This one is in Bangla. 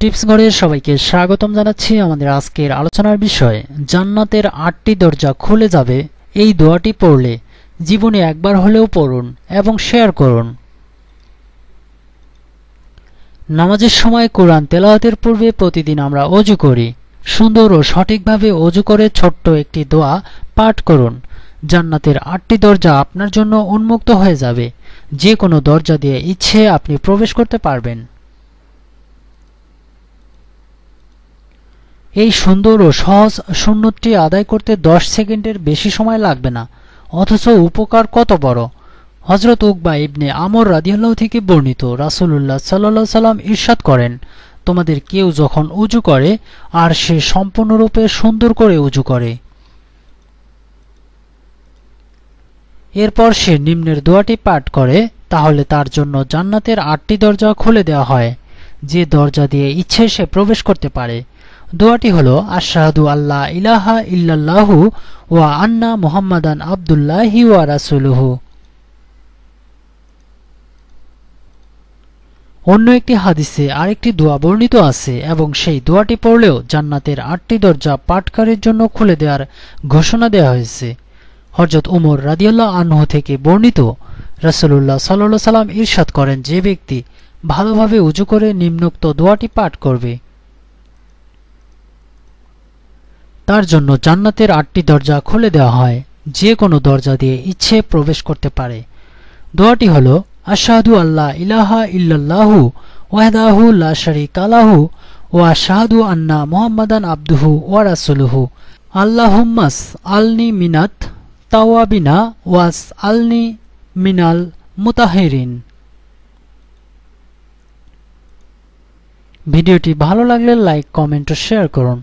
টিপস ঘরে সবাইকে স্বাগতম জানাচ্ছি আমাদের আজকের আলোচনার বিষয়, জান্নাতের আটটি দরজা খুলে যাবে, এই দোয়াটি পড়লে জীবনে একবার হলেও পড়ুন এবং শেয়ার করুন। নামাজের সময় কোরআন তেলাওয়াতের পূর্বে প্রতিদিন আমরা অজু করি। সুন্দর ও সঠিকভাবে অজু করে ছোট্ট একটি দোয়া পাঠ করুন। জান্নাতের আটটি দরজা আপনার জন্য উন্মুক্ত হয়ে যাবে। যে কোনো দরজা দিয়ে ইচ্ছে আপনি প্রবেশ করতে পারবেন। এই সুন্দর ও সহজ শূন্যটি আদায় করতে দশ সেকেন্ডের বেশি সময় লাগবে না, অথচ উপকার কত বড়। হজরত উকবা ইবনে আমর রাদিয়াল্লাহ থেকে বর্ণিত, রাসুলুল্লাহ সাল্লাহ সাল্লাম ঈর্ষাদ করেন, তোমাদের কেউ যখন উজু করে, আর সে সম্পূর্ণরূপে সুন্দর করে উজু করে। এরপর সে নিম্নের দোয়াটি পাঠ করে, তাহলে তার জন্য জান্নাতের আটটি দরজা খুলে দেওয়া হয়। যে দরজা দিয়ে ইচ্ছে সে প্রবেশ করতে পারে দোয়াটি হল, আশাহাদু আল্লাহ ইলাহা ইল্লাল্লাহু ওয়া আন্না মুহাম্মাদান আবদুল্লাহি ওয়া রাসুলুহু। অন্য একটি হাদিসে আরেকটি দোয়া বর্ণিত আছে এবং সেই দোয়াটি পড়লেও জান্নাতের আটটি দরজা পাটকারের জন্য খুলে দেওয়ার ঘোষণা দেওয়া হয়েছে। হরজত উমর রাদিয়াল্লাহ আনহ থেকে বর্ণিত রাসুল্লাহ সাল্লাহ সাল্লাম ঈর্ষাদ করেন, যে ব্যক্তি ভালোভাবে উজু করে নিম্নোক্ত দোয়াটি পাঠ করবে তার জন্য জান্নাতের আটটি দরজা খুলে দেওয়া হয়। যে কোনো দরজা দিয়ে ইচ্ছে প্রবেশ করতে পারে। দোয়াটি হল, আশাহাদু আল্লাহ ইলাহা ইল্লাল্লাহু ওয়াহদাহু লা শারিকা লাহু ওয়া আশহাদু আন্না মুহাম্মাদান আবদুহু ওয়া রাসূলুহু। আল্লাহুম্মাস আলনি মিনাত তাওয়াবিনা ওয়াস আলনি মিনাল মুতাহিরিন। ভিডিওটি ভালো লাগলে লাইক, কমেন্ট ও শেয়ার করুন।